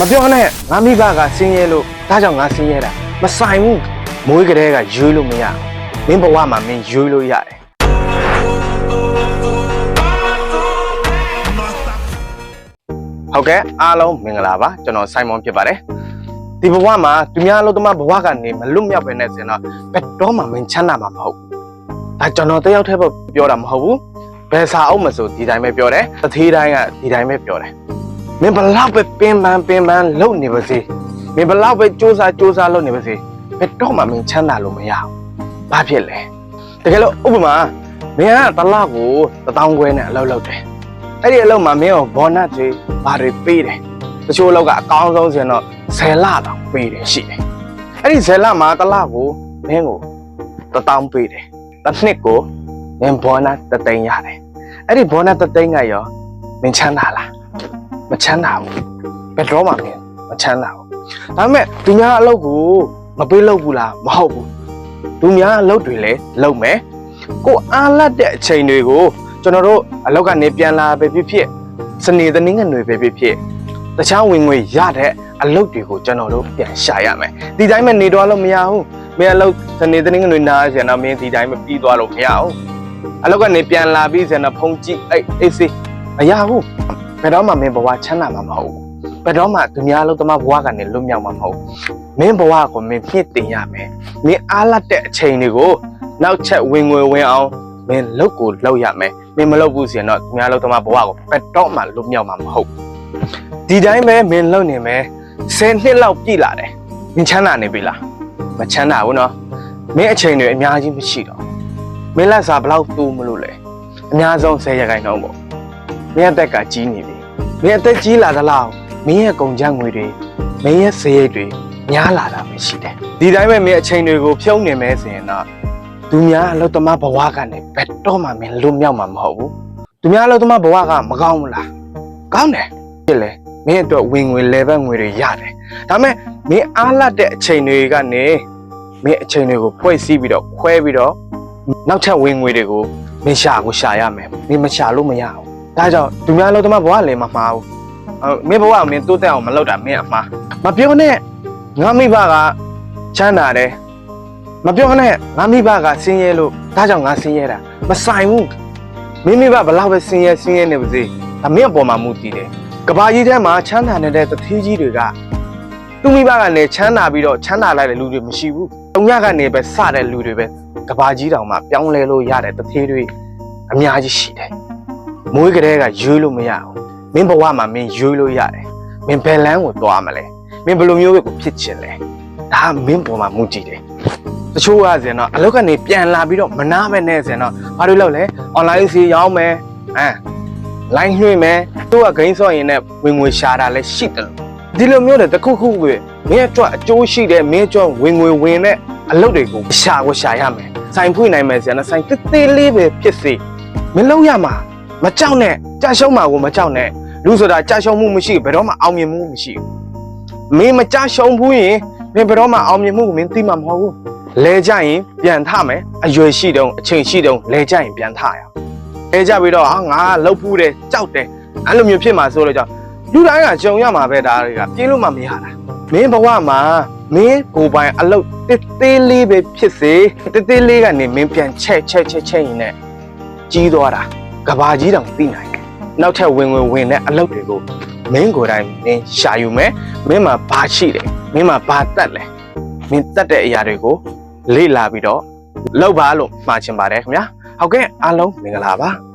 မပြောနဲ့ငါမိဘကဆင်းရဲလို့ဒါကြောင့်ငါဆင်းရဲတာမဆိုင်ဘူးမွေးကလေးကရွေးလို့မရဘူးမင်းဘဝမှာမင်းရွေးလို့ရတယ်ဟုတ်ကဲ့အားလုံးမင်္ဂလာပါကျွန်တော်စိုင်းမွန်ဖြစ်ပါတယ်ဒီဘဝမှာသူများအလုပ်သမားဘဝကနေမလွတ်မြောက်ပဲနဲ့ဆိုရင်တော့ဘယ်တော့မှမင်းချမ်းသာမှာမဟုတ်ဘူးဒါကျွန်တော်တယောက်တည်းပဲပြောတာမဟုတ်ဘူးဘယ်စာအုပ်မဆိုဒီတိုင်းပဲပြောတယ်တစ်သေးတိုင်းကဒီတိုင်းပဲပြောတယ် မင်းဘလောက်ပဲပင်ပန်းပင်ပန်းလုပ်နေပါစေမင်းဘလောက်ပဲစူးစမ်းစူးစမ်းလုပ်နေပါစေဘယ်တော့မှမင်းချမ်းသာလို့မရဘူးဘာဖြစ်လဲတကယ်လို့ဥပမာမင်းကတစ်လောက်ကိုတစ်တောင်းခွဲနဲ့အလုပ်လုပ်တယ်အဲ့ဒီအလုပ်မှာမင်းကိုဘောနတ်တွေဘာတွေပေးတယ်တချို့အလုပ်ကအကောင်းဆုံးဆိုရင်တော့10လတောင်ပေးတယ်ရှိတယ်အဲ့ဒီ10လမှာတစ်လောက်ကိုမင်းကိုတစ်တောင်းပေးတယ်တစ်နှစ်ကိုမင်းဘောနတ်တစ်သိန်းရတယ်အဲ့ဒီဘောနတ်တစ်သိန်းကရောမင်းချမ်းသာလား မချမ်းသာဘူးဘယ်တော့မှမင်းမချမ်းသာဘူးဒါပေမဲ့သူများအလုပ်ကိုမပေးလုပ်ဘူးလားမဟုတ်ဘူးသူများအလုပ်တွေလည်းလုပ်မယ်ကိုအားလတ်တဲ့အချိန်တွေကိုကျွန်တော်တို့အလုပ်ကနေပြန်လာပဲဖြစ်ဖြစ်စနေတနင်္ဂနွေပဲဖြစ်ဖြစ်တခြားဝင်ငွေရတဲ့အလုပ်တွေကိုကျွန်တော်တို့ပြန်ရှာရမယ်ဒီတိုင်းပဲနေတော့လို့မရဘူးမင်းအလုပ်စနေတနင်္ဂနွေနားဆိုရင်တော့မင်းဒီတိုင်းပဲပြီးသွားလို့မရဘူးအလုပ်ကနေပြန်လာပြီးဆိုရင်တော့ဖုန်ကြည့်အဲ့အေးစေးမရဘူး ဘယ်တော့မှမင်းဘဝချမ်းသာမှာမဟုတ်ဘူးဘယ်တော့မှသူများလုံးသမားဘဝကနေလွတ်မြောက်မှာမဟုတ်ဘူးမင်းဘဝကိုမင်းမြင့်တင်ရမယ်မင်းအားလတ်တဲ့အချိန်တွေကိုနောက်ချက်ဝင်ငွေဝင်အောင်မင်းလုပ်ကိုလုပ်ရမယ်မင်းမလုပ်ဘူးဆိုရင်တော့သူများလုံးသမားဘဝကိုဘယ်တော့မှလွတ်မြောက်မှာမဟုတ်ဘူးဒီတိုင်းပဲမင်းလုပ်နေမယ်10နှစ်လောက်ပြည့်လာတယ်မင်းချမ်းသာနေပြီလားမချမ်းသာဘူးနော်မင်းအချိန်တွေအများကြီးမရှိတော့ဘူးမင်းလက်စားဘယ်လောက်တူးမလို့လဲအများဆုံး10ရခိုင်နှုန်းပေါ့ မင်းအသက်ကကြီးနေပြီမင်းအသက်ကြီးလာသလားမင်းရဲ့ကုန်ကြငွေတွေမင်းရဲ့စရိတ်တွေများလာတာပဲရှိတယ်ဒီတိုင်းပဲမင်းအချိန်တွေကိုဖြုံးနေမယ်ဆိုရင်တော့သူများအလုပ်သမားဘဝကနေဘယ်တော့မှမင်းလွတ်မြောက်မှာမဟုတ်ဘူးသူများအလုပ်သမားဘဝကမကောင်းဘူးလားကောင်းတယ်ဖြစ်လေမင်းအတွက်ဝင်ငွေ level ငွေတွေရတယ်ဒါပေမဲ့မင်းအားလတ်တဲ့အချိန်တွေကနေမင်းအချိန်တွေကိုဖွဲ့စည်းပြီးတော့ခွဲပြီးတော့နောက်ထပ်ဝင်ငွေတွေကိုမင်းရှာကိုရှာရမယ်မင်းမရှာလို့မရဘူး ဒါကြောင့်သူများလုံးသမားဘဝလည်းမမှားဘူးအဲမင်းဘဝကမင်းတိုးတက်အောင်မလုပ်တာမင်းအမှားမပြောနဲ့ငါမိဘကချမ်းသာတယ်မပြောနဲ့ငါမိဘကဆင်းရဲလို့ဒါကြောင့်ငါဆင်းရဲတာမဆိုင်ဘူးမိမိဘဘလောက်ပဲဆင်းရဲဆင်းရဲနေပါစေဒါမင်းအပေါ်မှာမူတည်တယ်ကဘာကြီးထဲမှာချမ်းသာနေတဲ့တထေးကြီးတွေကသူမိဘကလည်းချမ်းသာပြီးတော့ချမ်းသာလိုက်တဲ့လူတွေမရှိဘူး။တုံညကနေပဲစတဲ့လူတွေပဲကဘာကြီးတောင်မှပြောင်းလဲလို့ရတဲ့တထေးတွေအများကြီးရှိတယ်။ မွေးကလေးကရွေးလို့မရဘူးမင်းဘဝမှာမင်းရွေးလို့ရတယ်မင်းဘယ်လန်းကိုသွားမလဲမင်းဘယ်လိုမျိုးကိုဖြစ်ချင်လဲဒါကမင်းပေါ်မှာမူတည်တယ်တချို့ကဆိုရင်တော့အလုပ်ကနေပြန်လာပြီးတော့မနာပဲနဲ့ဆိုရင်တော့ဘာလို့လုပ်လဲ online စီရောင်းမယ်ဟမ် line နှွှေ့မယ်သူကဂိမ်းဆော့ရင်နဲ့ဝင်ငွေရှာတာလည်းရှိတယ်လို့ဒီလိုမျိုးတဲ့တစ်ခုခုပဲမင်းအတွက်အကျိုးရှိတဲ့မင်းအတွက်ဝင်ငွေဝင်တဲ့အလုပ်တွေကိုရှာကိုရှာရမယ်ဆိုင်ဖွင့်နိုင်မယ်ဆိုရင်တော့ဆိုင်တစ်သေးလေးပဲဖြစ်စေမလုပ်ရမှာ မကြောက်နဲ့ကြာရှုံးမှာကိုမကြောက်နဲ့လူဆိုတာကြာရှုံးမှုမရှိဘူးဘယ်တော့မှအောင်မြင်မှုမရှိဘူးမင်းမကြာရှုံးဘူးရင်မင်းဘယ်တော့မှအောင်မြင်မှုကိုမင်းသိမှာမဟုတ်ဘူးလဲကြရင်ပြန်ထမယ်အရွယ်ရှိတုံးအချိန်ရှိတုံးလဲကြရင်ပြန်ထရအောင်လဲကြပြီးတော့ဟာငါကလှုပ်ဖူးတယ်ကြောက်တယ်အဲ့လိုမျိုးဖြစ်မှာဆိုတော့ကြောင့်လူတိုင်းကကြုံရမှာပဲဒါတွေကပြေးလို့မှမရတာမင်းဘဝမှာမင်းကိုယ်ပိုင်အလုပ်တစ်သေးလေးပဲဖြစ်စေတစ်သေးလေးကနေမင်းပြန်ချက်ချက်ချက်ချက်ရင်နဲ့ကြီးသွားတာ ကဘာကြီးတောင်သိနိုင်တယ်။နောက်ထပ်ဝင်ဝင်ဝင်တဲ့အလုပ်တွေကိုမင်းကိုယ်တိုင်မင်းရှာယူမယ်။မင်းမှာဘာရှိတယ်။မင်းမှာဘာတက်လဲ။မင်းတက်တဲ့အရာတွေကိုလေ့လာပြီးတော့လောက်ပါလို့မှာချင်ပါတယ်ခင်ဗျာ။ဟုတ်ကဲ့အားလုံးမင်္ဂလာပါ။